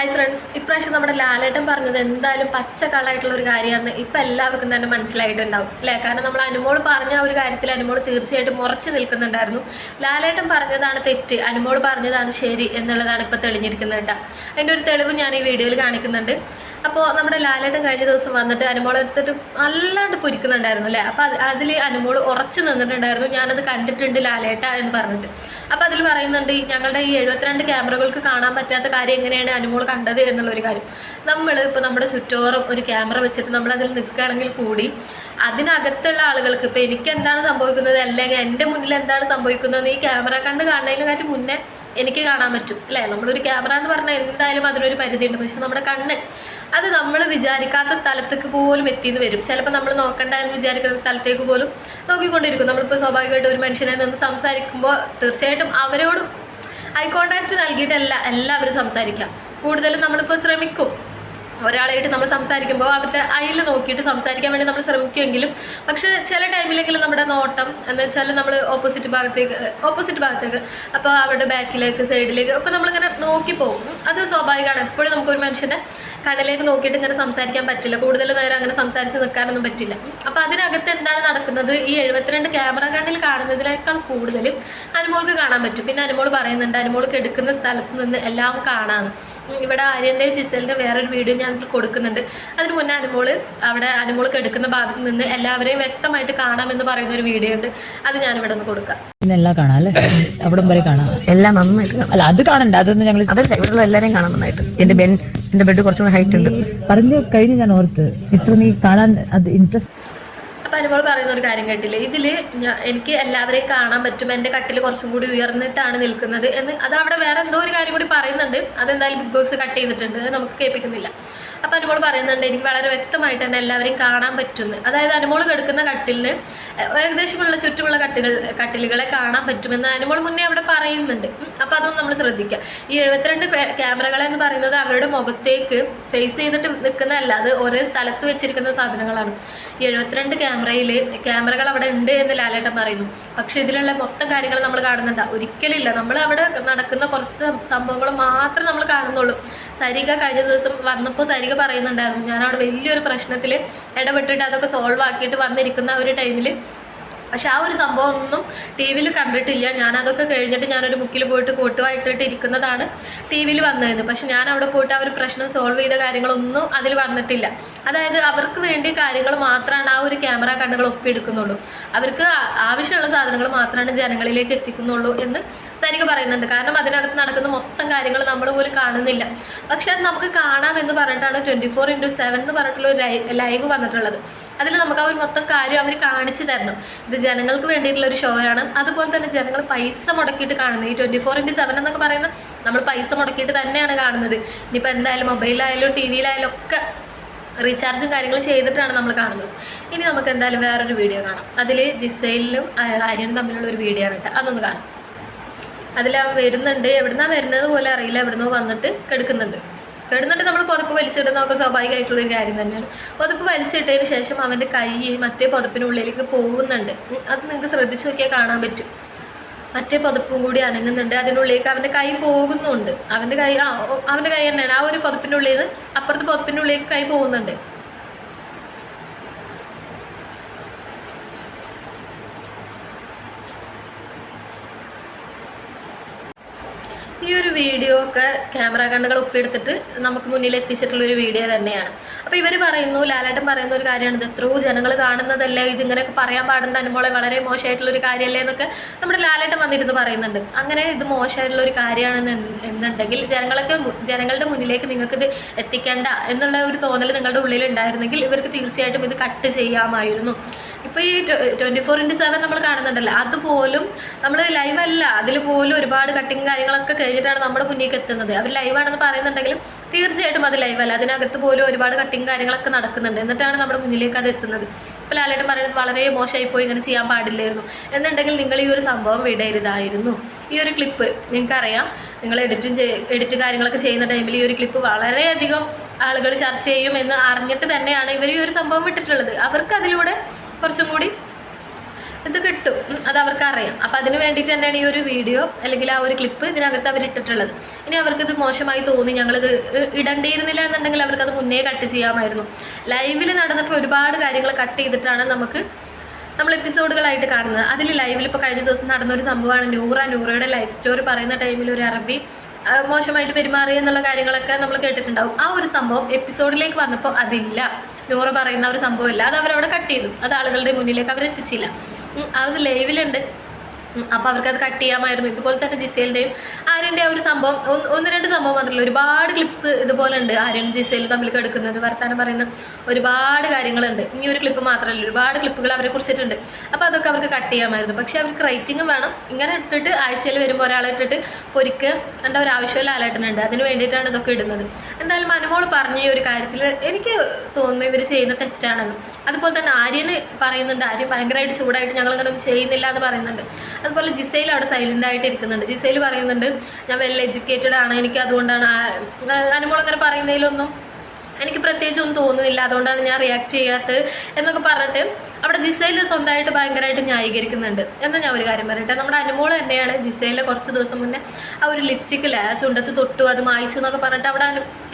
Hi friends ഇപ്രാവശ്യം നമ്മുടെ ലാലേട്ടൻ പറഞ്ഞത് എന്തായാലും പച്ച കളായിട്ടുള്ള ഒരു കാര്യമാണ്. ഇപ്പം എല്ലാവർക്കും തന്നെ മനസ്സിലായിട്ടുണ്ടാവും അല്ലേ? കാരണം നമ്മൾ അനുമോൾ പറഞ്ഞ ഒരു കാര്യത്തിൽ അനുമോൾ തീർച്ചയായിട്ടും ഉറച്ചു നിൽക്കുന്നുണ്ടായിരുന്നു. ലാലേട്ടൻ പറഞ്ഞതാണ് തെറ്റ് അനുമോൾ പറഞ്ഞതാണ് ശരി എന്നുള്ളതാണ് ഇപ്പോൾ തെളിഞ്ഞിരിക്കുന്നത് കേട്ടോ. അതിന്റെ ഒരു തെളിവ് ഞാൻ ഈ വീഡിയോയിൽ കാണിക്കുന്നുണ്ട്. അപ്പോൾ നമ്മുടെ ലാലേട്ടൻ കഴിഞ്ഞ ദിവസം വന്നിട്ട് അനുമോൾ എടുത്തിട്ട് നല്ലാണ്ട് പൊരിക്കുന്നുണ്ടായിരുന്നു അല്ലേ? അപ്പോൾ അത് അതിൽ അനുമോൾ ഉറച്ചു നിന്നിട്ടുണ്ടായിരുന്നു ഞാനത് കണ്ടിട്ടുണ്ട് ലാലേട്ട എന്ന് പറഞ്ഞിട്ട്. അപ്പോൾ അതിൽ പറയുന്നുണ്ട് ഞങ്ങളുടെ ഈ എഴുപത്തിരണ്ട് ക്യാമറകൾക്ക് കാണാൻ പറ്റാത്ത കാര്യം എങ്ങനെയാണ് അനുമോൾ കണ്ടത് എന്നുള്ള ഒരു കാര്യം. നമ്മൾ ഇപ്പോൾ നമ്മുടെ ചുറ്റോറും ഒരു ക്യാമറ വെച്ചിട്ട് നമ്മൾ അതിൽ നിൽക്കുകയാണെങ്കിൽ കൂടി അതിനകത്തുള്ള ആളുകൾക്ക് ഇപ്പോൾ എനിക്ക് എന്താണ് സംഭവിക്കുന്നത്? അല്ലെങ്കിൽ എന്റെ മുന്നിൽ എന്താണ് സംഭവിക്കുന്നത് ഈ ക്യാമറ കണ്ട് കാണുന്നതിനെക്കാട്ടി മുന്നേ എനിക്ക് കാണാൻ പറ്റും. അല്ലേ? നമ്മളൊരു ക്യാമറ എന്ന് പറഞ്ഞാൽ എന്തായാലും അതിനൊരു പരിധിയുണ്ട്. പക്ഷെ നമ്മുടെ കണ്ണ് അത് നമ്മൾ വിചാരിക്കാത്ത സ്ഥലത്തേക്ക് പോലും എത്തിയെന്ന് വരും. ചിലപ്പോൾ നമ്മൾ നോക്കണ്ട എന്ന് വിചാരിക്കുന്ന സ്ഥലത്തേക്ക് പോലും നോക്കിക്കൊണ്ടിരിക്കും. നമ്മളിപ്പോൾ സ്വാഭാവികമായിട്ട് ഒരു മനുഷ്യനെ നിന്ന് സംസാരിക്കുമ്പോൾ തീർച്ചയായിട്ടും അവരോട് ഐ കോണ്ടാക്ട് നൽകിയിട്ടല്ല എല്ലാവരും സംസാരിക്കാം. കൂടുതലും നമ്മളിപ്പോൾ ശ്രമിക്കും. ഒരാളായിട്ട് നമ്മൾ സംസാരിക്കുമ്പോൾ അവരുടെ അയിൽ നോക്കിയിട്ട് സംസാരിക്കാൻ വേണ്ടി നമ്മൾ ശ്രമിക്കുമെങ്കിലും പക്ഷേ ചില ടൈമിലെങ്കിലും നമ്മുടെ നോട്ടം എന്ന് വെച്ചാൽ നമ്മൾ ഓപ്പോസിറ്റ് ഭാഗത്തേക്ക് ഓപ്പോസിറ്റ് ഭാഗത്തേക്ക് അപ്പോൾ അവരുടെ ബാക്കിലേക്ക് സൈഡിലേക്ക് ഒക്കെ നമ്മളിങ്ങനെ നോക്കി പോകും. അത് സ്വാഭാവികമാണ്. എപ്പോഴും നമുക്കൊരു മനുഷ്യനെ കണ്ണിലേക്ക് നോക്കിയിട്ട് ഇങ്ങനെ സംസാരിക്കാൻ പറ്റില്ല. കൂടുതൽ നേരം അങ്ങനെ സംസാരിച്ച് നിൽക്കാനൊന്നും പറ്റില്ല. അപ്പോൾ അതിനകത്ത് എന്താണ് നടക്കുന്നത്? ഈ എഴുപത്തിരണ്ട് ക്യാമറ കണ്ണിൽ കാണുന്നതിനേക്കാൾ കൂടുതൽ അനുമോൾക്ക് കാണാൻ പറ്റും. പിന്നെ അനുമോൾ പറയുന്നുണ്ട് അനുമോൾക്ക് എടുക്കുന്ന സ്ഥലത്ത് നിന്ന് എല്ലാം ഉം ഇവിടെ ആര്യന്റെയും ജിസലിന്റെ വേറൊരു വീഡിയോ ഞാൻ കൊടുക്കുന്നുണ്ട്. അതിന് മുന്നേ അനുമോൾ അവിടെ അനുമോൾക്ക് എടുക്കുന്ന ഭാഗത്ത് നിന്ന് എല്ലാവരെയും വ്യക്തമായിട്ട് കാണാമെന്ന് പറയുന്ന ഒരു വീഡിയോ ഉണ്ട്. അത് ഞാനിവിടെ നിന്ന് കൊടുക്കാം. ഇന്നെല്ലാം കാണാം അല്ലേ? അവിടം വരെ കാണാം. എല്ലാം നന്നായിട്ട് കാണാം. അല്ല അത് കാണണ്ട. അതൊന്നും ഞങ്ങൾ അതല്ല ഇവിടെയുള്ള എല്ലാരെയും കാണാൻ നന്നായിട്ട്. എന്റെ ബെൻ എന്റെ ബെഡ് കുറച്ചുകൂടെ ഹൈറ്റ് ഉണ്ട്. പറഞ്ഞു കഴിഞ്ഞ് ഞാൻ ഓർത്ത്. ഇത്ര നീ കാണാൻ അത് ഇൻട്രസ്റ്റ് അപ്പം അനുമോൾ പറയുന്ന ഒരു കാര്യം കേട്ടില്ലേ? ഇതിൽ എനിക്ക് എല്ലാവരെയും കാണാൻ പറ്റും. എന്റെ കട്ടിൽ കുറച്ചും കൂടി ഉയർന്നിട്ടാണ് നിൽക്കുന്നത് എന്ന്. അത് അവിടെ വേറെ എന്തോ ഒരു കാര്യം കൂടി പറയുന്നുണ്ട്. അതെന്തായാലും ബിഗ് ബോസ് കട്ട് ചെയ്തിട്ടുണ്ട്. അത് നമുക്ക് കേൾപ്പിക്കുന്നില്ല. അപ്പം അനുമോൾ പറയുന്നുണ്ട് എനിക്ക് വളരെ വ്യക്തമായിട്ട് തന്നെ എല്ലാവരെയും കാണാൻ പറ്റുന്നു. അതായത് അനുമോൾ കിടക്കുന്ന കട്ടിലിന് ഏകദേശമുള്ള ചുറ്റുമുള്ള കട്ടികൾ കട്ടിലുകളെ കാണാൻ പറ്റുമെന്ന് അനുമോൾ മുന്നേ അവിടെ പറയുന്നുണ്ട്. അപ്പോൾ അതൊന്നും നമ്മൾ ശ്രദ്ധിക്കുക ഈ എഴുപത്തിരണ്ട് ക്യാമറകൾ എന്ന് പറയുന്നത് അവരുടെ മുഖത്തേക്ക് ഫേസ് ചെയ്തിട്ട് നിൽക്കുന്നതല്ല അത് ഒരേ സ്ഥലത്ത് വെച്ചിരിക്കുന്ന സാധനങ്ങളാണ്. ഈ എഴുപത്തിരണ്ട് ക്യാമറയിൽ ക്യാമറകൾ അവിടെ ഉണ്ട് എന്ന് ലാലേട്ടൻ പറയുന്നു. പക്ഷെ ഇതിലുള്ള മൊത്തം കാര്യങ്ങൾ നമ്മൾ കാണുന്നുണ്ട്. ഒരിക്കലില്ല നമ്മൾ അവിടെ നടക്കുന്ന കുറച്ച് സംഭവങ്ങൾ മാത്രമേ നമ്മൾ കാണുന്നുള്ളൂ. സരിക കഴിഞ്ഞ ദിവസം വന്നപ്പോൾ സരിക പറയുന്നുണ്ടായിരുന്നു. ഞാൻ അവിടെ വലിയൊരു പ്രശ്നത്തിൽ ഇടപെട്ടിട്ട് അതൊക്കെ സോൾവ് ആക്കിയിട്ട് വന്നിരിക്കുന്ന ആ ഒരു ടൈമിൽ പക്ഷെ ആ ഒരു സംഭവം ഒന്നും ടി വിയിൽ കണ്ടിട്ടില്ല. ഞാൻ അതൊക്കെ കഴിഞ്ഞിട്ട് ഞാനൊരു ബുക്കിൽ പോയിട്ട് കൂട്ടുമായിട്ടിട്ട് ഇരിക്കുന്നതാണ് ടി വിയിൽ വന്നതെന്ന്. പക്ഷെ ഞാൻ അവിടെ പോയിട്ട് ആ ഒരു പ്രശ്നം സോൾവ് ചെയ്ത കാര്യങ്ങളൊന്നും അതിൽ വന്നിട്ടില്ല. അതായത് അവർക്ക് വേണ്ടി കാര്യങ്ങൾ മാത്രമാണ് ആ ഒരു ക്യാമറ കണ്ണുകൾ ഒപ്പിയെടുക്കുന്നുള്ളൂ. അവർക്ക് ആവശ്യമുള്ള സാധനങ്ങൾ മാത്രമാണ് ജനങ്ങളിലേക്ക് എത്തിക്കുന്നുള്ളൂ എന്ന് സരിക പറയുന്നുണ്ട്. കാരണം അതിനകത്ത് നടക്കുന്ന മൊത്തം കാര്യങ്ങൾ നമ്മൾ പോലും കാണുന്നില്ല. പക്ഷെ അത് നമുക്ക് കാണാം എന്ന് പറഞ്ഞിട്ടാണ് ട്വന്റി ഫോർ ഇന്റു സെവൻ എന്ന് പറഞ്ഞിട്ടുള്ള ഒരു ലൈവ് വന്നിട്ടുള്ളത്. അതിൽ നമുക്ക് ആ ഒരു മൊത്തം കാര്യം അവർ കാണിച്ചു തരണം. ഇത് ജനങ്ങൾക്ക് വേണ്ടിയിട്ടുള്ള ഒരു ഷോ ആണ്. അതുപോലെ തന്നെ ജനങ്ങൾ പൈസ മുടക്കിയിട്ട് കാണുന്നത്. ഈ ട്വന്റി ഫോർ ഇന്റു സെവൻ എന്നൊക്കെ പറയുന്ന നമ്മൾ പൈസ മുടക്കിയിട്ട് തന്നെയാണ് കാണുന്നത്. ഇനിയിപ്പോൾ എന്തായാലും മൊബൈലായാലും ടി വിയിലായാലും ഒക്കെ റീചാർജും കാര്യങ്ങളും ചെയ്തിട്ടാണ് നമ്മൾ കാണുന്നത്. ഇനി നമുക്ക് എന്തായാലും വേറൊരു വീഡിയോ കാണാം. അതിൽ ജിസൈലിനും ആര്യനും തമ്മിലുള്ള ഒരു വീഡിയോ ആണ് കേട്ടോ. അതൊന്ന് കാണാം. അതിൽ വരുന്നുണ്ട്. എവിടുന്നാ വരുന്നത് പോലെ അറിയില്ല. എവിടുന്നോ വന്നിട്ട് കിടക്കുന്നുണ്ട്. കിടന്നിട്ട് നമ്മൾ പുതപ്പ് വലിച്ചിടുന്നതൊക്കെ സ്വാഭാവികമായിട്ടുള്ള ഒരു കാര്യം തന്നെയാണ്. പുതപ്പ് വലിച്ചിട്ടതിന് ശേഷം അവന്റെ കൈ മറ്റേ പുതപ്പിനുള്ളിലേക്ക് പോകുന്നുണ്ട്. അത് നിങ്ങൾക്ക് ശ്രദ്ധിച്ച് നോക്കിയാൽ കാണാൻ പറ്റും. മറ്റേ പുതപ്പും കൂടി അനങ്ങുന്നുണ്ട്. അതിനുള്ളിലേക്ക് അവന്റെ കൈ പോകുന്നുണ്ട്. അവന്റെ കൈ ആ അവന്റെ കൈ തന്നെയാണ്. ആ ഒരു പുതപ്പിന്റെ ഉള്ളിൽ നിന്ന് അപ്പുറത്തെ പുതപ്പിന്റെ ഉള്ളിലേക്ക് കൈ പോകുന്നുണ്ട്. ഈ ഒരു വീഡിയോ ഒക്കെ ക്യാമറ കണ്ണുകൾ ഒപ്പിയെടുത്തിട്ട് നമുക്ക് മുന്നിൽ എത്തിച്ചിട്ടുള്ള ഒരു വീഡിയോ തന്നെയാണ്. അപ്പോൾ ഇവർ പറയുന്നു ലാലേട്ടൻ പറയുന്ന ഒരു കാര്യമാണ് ഇത്. എത്രയോ ജനങ്ങൾ കാണുന്നതല്ലേ ഇതിങ്ങനെയൊക്കെ പറയാൻ പാടേണ്ട അനുമോളെ വളരെ മോശമായിട്ടുള്ള ഒരു കാര്യമല്ലേ എന്നൊക്കെ നമ്മുടെ ലാലേട്ടൻ വന്നിരുന്ന് പറയുന്നുണ്ട്. അങ്ങനെ ഇത് മോശമായിട്ടുള്ള ഒരു കാര്യമാണെന്ന് എന്നുണ്ടെങ്കിൽ ജനങ്ങളൊക്കെ ജനങ്ങളുടെ മുന്നിലേക്ക് നിങ്ങൾക്ക് ഇത് എത്തിക്കേണ്ട എന്നുള്ള ഒരു തോന്നൽ നിങ്ങളുടെ ഉള്ളിൽ ഉണ്ടായിരുന്നെങ്കിൽ ഇവർക്ക് തീർച്ചയായിട്ടും ഇത് കട്ട് ചെയ്യാമായിരുന്നു. ഇപ്പോൾ ഈ ട്വന്റി ഫോർ ഇന്റു സെവൻ നമ്മൾ കാണുന്നുണ്ടല്ലോ അതുപോലും നമ്മൾ ലൈവ് അല്ല അതിൽ പോലും ഒരുപാട് കട്ടിങ് കാര്യങ്ങളൊക്കെ കഴിഞ്ഞിട്ടാണ് നമ്മുടെ മുന്നിലേക്ക് എത്തുന്നത്. അവർ ലൈവാണെന്ന് പറയുന്നുണ്ടെങ്കിലും തീർച്ചയായിട്ടും അത് ലൈവ് അല്ല അതിനകത്ത് പോലും ഒരുപാട് കട്ടിങ് കാര്യങ്ങളൊക്കെ നടക്കുന്നുണ്ട്. എന്നിട്ടാണ് നമ്മുടെ മുന്നിലേക്ക് അത് എത്തുന്നത്. ഇപ്പോൾ ലാലേട്ടൻ പറയുന്നത് വളരെ മോശമായി പോയി ഇങ്ങനെ ചെയ്യാൻ പാടില്ലായിരുന്നു. എന്നുണ്ടെങ്കിൽ നിങ്ങൾ ഈ ഒരു സംഭവം വിടരുതായിരുന്നു. ഈ ഒരു ക്ലിപ്പ് നിങ്ങൾക്കറിയാം. നിങ്ങൾ എഡിറ്റും എഡിറ്റ് കാര്യങ്ങളൊക്കെ ചെയ്യുന്ന ടൈമിൽ ഈ ഒരു ക്ലിപ്പ് വളരെയധികം ആളുകൾ ചർച്ച ചെയ്യും എന്ന് അറിഞ്ഞിട്ട് തന്നെയാണ് ഇവർ ഈ ഒരു സംഭവം വിട്ടിട്ടുള്ളത്. അവർക്ക് അതിലൂടെ കുറച്ചും കൂടി ഇത് കിട്ടും. അത് അവർക്ക് അറിയാം അപ്പം അതിന് വേണ്ടിയിട്ട് തന്നെയാണ് ഈ ഒരു വീഡിയോ അല്ലെങ്കിൽ ആ ഒരു ക്ലിപ്പ് ഇതിനകത്ത് അവർ ഇട്ടിട്ടുള്ളത്. ഇനി അവർക്കിത് മോശമായി തോന്നി ഞങ്ങളിത് ഇടണ്ടിയിരുന്നില്ല എന്നുണ്ടെങ്കിൽ അവർക്കത് മുന്നേ കട്ട് ചെയ്യാമായിരുന്നു. ലൈവിൽ നടന്നിട്ടുള്ള ഒരുപാട് കാര്യങ്ങൾ കട്ട് ചെയ്തിട്ടാണ് നമുക്ക് നമ്മൾ എപ്പിസോഡുകളായിട്ട് കാണുന്നത്. അതിൽ ലൈവിൽ ഇപ്പോൾ കഴിഞ്ഞ ദിവസം നടന്ന ഒരു സംഭവമാണ് നൂറ നൂറയുടെ ലൈഫ് സ്റ്റോറി പറയുന്ന ടൈമിൽ ഒരു അറബി മോശമായിട്ട് പെരുമാറി എന്നുള്ള കാര്യങ്ങളൊക്കെ നമ്മൾ കേട്ടിട്ടുണ്ടാവും. ആ ഒരു സംഭവം എപ്പിസോഡിലേക്ക് വന്നപ്പോൾ അതില്ല. നൂറ പറയുന്ന ഒരു സംഭവമില്ല അത് അവരവിടെ കട്ട് ചെയ്തു. അത് ആളുകളുടെ മുന്നിലേക്ക് അവരെത്തിച്ചില്ല. അത് ലൈവിലുണ്ട് അപ്പോൾ അവർക്കത് കട്ട് ചെയ്യാമായിരുന്നു. ഇതുപോലെ തന്നെ ജിസേലിന്റെയും ആര്യന്റെ ഒരു സംഭവം ഒന്ന് രണ്ട് സംഭവം മാത്രമല്ല ഒരുപാട് ക്ലിപ്സ് ഇതുപോലെ ഉണ്ട് ആര്യൻ ജിസേൽ തമ്മിൽ കിടക്കുന്നത് വർത്താനം പറയുന്ന ഒരുപാട് കാര്യങ്ങളുണ്ട്. ഈ ഒരു ക്ലിപ്പ് മാത്രമല്ല ഒരുപാട് ക്ലിപ്പുകൾ അവരെ കുറിച്ചിട്ടുണ്ട്. അപ്പോൾ അതൊക്കെ അവർക്ക് കട്ട് ചെയ്യാമായിരുന്നു. പക്ഷേ അവർക്ക് റേറ്റിംഗും വേണം. ഇങ്ങനെ ഇട്ടിട്ട് ആഴ്ചയിൽ വരുമ്പോൾ ഒരാളെ ഇട്ടിട്ട് പൊരിക്ക് എന്റെ ഒരു ആവശ്യമില്ല ലാലേട്ടനുണ്ട് അതിന് വേണ്ടിയിട്ടാണ് ഇതൊക്കെ ഇടുന്നത്. എന്തായാലും മനമോൾ പറഞ്ഞ ഈ ഒരു കാര്യത്തിൽ എനിക്ക് തോന്നുന്നു ഇവർ ചെയ്യുന്ന തെറ്റാണെന്ന്. അതുപോലെ തന്നെ ആര്യന് പറയുന്നുണ്ട് ആര്യൻ ഭയങ്കരമായിട്ട് ചൂടായിട്ട് ഞങ്ങളിങ്ങനെ ഒന്നും ചെയ്യുന്നില്ല എന്ന് പറയുന്നുണ്ട്. അതുപോലെ ജിസയിൽ അവിടെ സൈലന്റ് ആയിട്ട് ഇരിക്കുന്നുണ്ട്. ജിസയിൽ പറയുന്നുണ്ട് ഞാൻ വെൽ എഡ്യൂക്കേറ്റഡ് ആണ്. എനിക്ക് അതുകൊണ്ടാണ് അനുമോൾ അങ്ങനെ പറയുന്നതിലൊന്നും എനിക്ക് പ്രത്യേകിച്ച് ഒന്നും തോന്നുന്നില്ല. അതുകൊണ്ടാണ് ഞാൻ റിയാക്ട് ചെയ്യാത്തത്. എന്നൊക്കെ പറഞ്ഞിട്ട് അവിടെ ജിസയിൽ സ്വന്തമായിട്ട് ഭയങ്കരമായിട്ട് ന്യായീകരിക്കുന്നുണ്ട്. എന്നാൽ ഞാൻ ഒരു കാര്യം പറയട്ടെ. നമ്മുടെ അനുമോൾ തന്നെയാണ് ജിസയിലെ കുറച്ച് ദിവസം മുന്നേ ആ ഒരു ലിപ്സ്റ്റിക്കില്ല ആ ചുണ്ടത്ത് തൊട്ടു അത് മായിച്ചു എന്നൊക്കെ പറഞ്ഞിട്ട് അവിടെ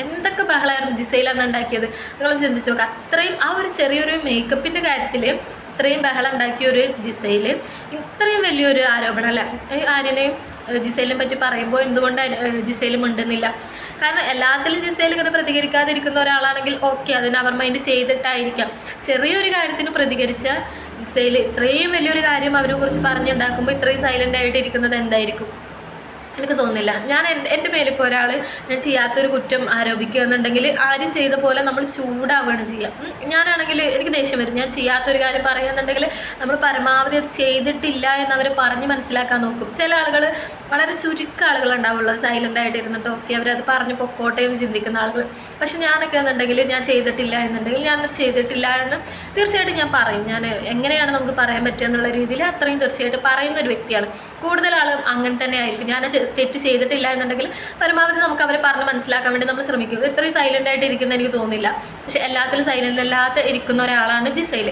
എന്തൊക്കെ ബഹളമായിരുന്നു ജിസയിൽ അന്ന് ഉണ്ടാക്കിയത്? നിങ്ങളും ചിന്തിച്ചു നോക്കുക അത്രയും ആ ഒരു ചെറിയൊരു മേക്കപ്പിന്റെ കാര്യത്തിൽ ഇത്രയും ബഹളം ഉണ്ടാക്കിയ ഒരു ജിസയിൽ ഇത്രയും വലിയൊരു ആരോപണം അല്ല? ഈ ആര്യനെയും ജിസയിലും പറ്റി പറയുമ്പോൾ എന്തുകൊണ്ട് ജിസയിലും ഉണ്ടെന്നില്ല? കാരണം എല്ലാത്തിലും ജിസയിൽ ഇങ്ങനെ പ്രതികരിക്കാതിരിക്കുന്ന ഒരാളാണെങ്കിൽ ഓക്കെ അതിന് അവർ മൈൻഡ് ചെയ്തിട്ടായിരിക്കാം. ചെറിയൊരു കാര്യത്തിന് പ്രതികരിച്ച ജിസയിൽ ഇത്രയും വലിയൊരു കാര്യം അവരെ കുറിച്ച് പറഞ്ഞുണ്ടാക്കുമ്പോൾ ഇത്രയും സൈലന്റ് ആയിട്ട് ഇരിക്കുന്നത് എന്തായിരിക്കും? എനിക്ക് തോന്നുന്നില്ല. ഞാൻ എന്റെ മേലിപ്പോൾ ഒരാൾ ഞാൻ ചെയ്യാത്തൊരു കുറ്റം ആരോപിക്കുക എന്നുണ്ടെങ്കിൽ ആരും ചെയ്ത പോലെ നമ്മൾ ചൂടാവുകയാണ് ചെയ്യുക. ഞാനാണെങ്കിൽ എനിക്ക് ദേഷ്യം വരും. ഞാൻ ചെയ്യാത്തൊരു കാര്യം പറയുകയെന്നുണ്ടെങ്കിൽ നമ്മൾ പരമാവധി അത് ചെയ്തിട്ടില്ല എന്നവർ പറഞ്ഞ് മനസ്സിലാക്കാൻ നോക്കും. ചില ആളുകൾ വളരെ ചുരുക്കം ആളുകൾ ഉണ്ടാവുള്ളൂ സൈലന്റ് ആയിട്ട് ഇരുന്നിട്ട് ഓക്കെ അവരത് പറഞ്ഞ് പൊക്കോട്ടെ എന്ന് ചിന്തിക്കുന്ന ആളുകൾ. പക്ഷെ ഞാനൊക്കെ എന്നുണ്ടെങ്കിൽ ഞാൻ ചെയ്തിട്ടില്ല എന്നുണ്ടെങ്കിൽ ഞാൻ ചെയ്തിട്ടില്ല എന്ന് തീർച്ചയായിട്ടും ഞാൻ പറയും. ഞാൻ എങ്ങനെയാണ് നമുക്ക് പറയാൻ പറ്റുക എന്നുള്ള രീതിയിൽ അത്രയും തീർച്ചയായിട്ടും പറയുന്ന ഒരു വ്യക്തിയാണ്. കൂടുതൽ ആളും അങ്ങനെ തന്നെ ആയിരിക്കും. ഞാൻ തെറ്റ് ചെയ്തിട്ടില്ല എന്നുണ്ടെങ്കിൽ പരമാവധി നമുക്ക് അവരെ പറഞ്ഞ് മനസ്സിലാക്കാൻ വേണ്ടി നമ്മൾ ശ്രമിക്കും. ഇത്രയും സൈലന്റ് ആയിട്ട് ഇരിക്കുന്ന എനിക്ക് തോന്നുന്നില്ല. പക്ഷെ എല്ലാത്തിലും സൈലന്റ് അല്ലാത്ത ഇരിക്കുന്ന ഒരാളാണ് ജിസൈൽ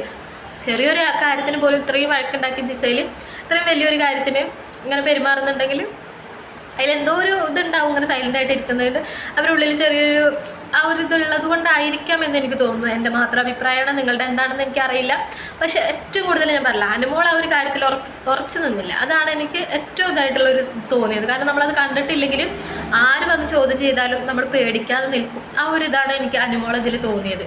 ചെറിയൊരു കാര്യത്തിന് പോലും ഇത്രയും വഴക്കുണ്ടാക്കി ജിസൈൽ ഇത്രയും വലിയൊരു കാര്യത്തിന് ഇങ്ങനെ പെരുമാറുന്നുണ്ടെങ്കിൽ അതിലെന്തോ ഒരു ഇതുണ്ടാവും ഇങ്ങനെ സൈലന്റ് ആയിട്ട് ഇരിക്കുന്നതിൽ അവരുള്ളിൽ ചെറിയൊരു ആ ഒരു ഇതുള്ളത് കൊണ്ടായിരിക്കാം എന്ന് എനിക്ക് തോന്നുന്നു. എന്റെ മാത്രം അഭിപ്രായമാണ് നിങ്ങളുടെ എന്താണെന്ന് എനിക്കറിയില്ല. പക്ഷെ ഏറ്റവും കൂടുതൽ ഞാൻ പറയില്ല. അനുമോൾ ആ ഒരു കാര്യത്തിൽ ഉറച്ചു നിന്നില്ല. അതാണ് എനിക്ക് ഏറ്റവും ഇതായിട്ടുള്ള ഒരു തോന്നിയത്. കാരണം നമ്മളത് കണ്ടിട്ടില്ലെങ്കിലും ആര് വന്ന് ചോദ്യം ചെയ്താലും നമ്മൾ പേടിക്കാതെ നിൽക്കും. ആ ഒരു ഇതാണ് എനിക്ക് അനുമോൾ ഇതിൽ തോന്നിയത്.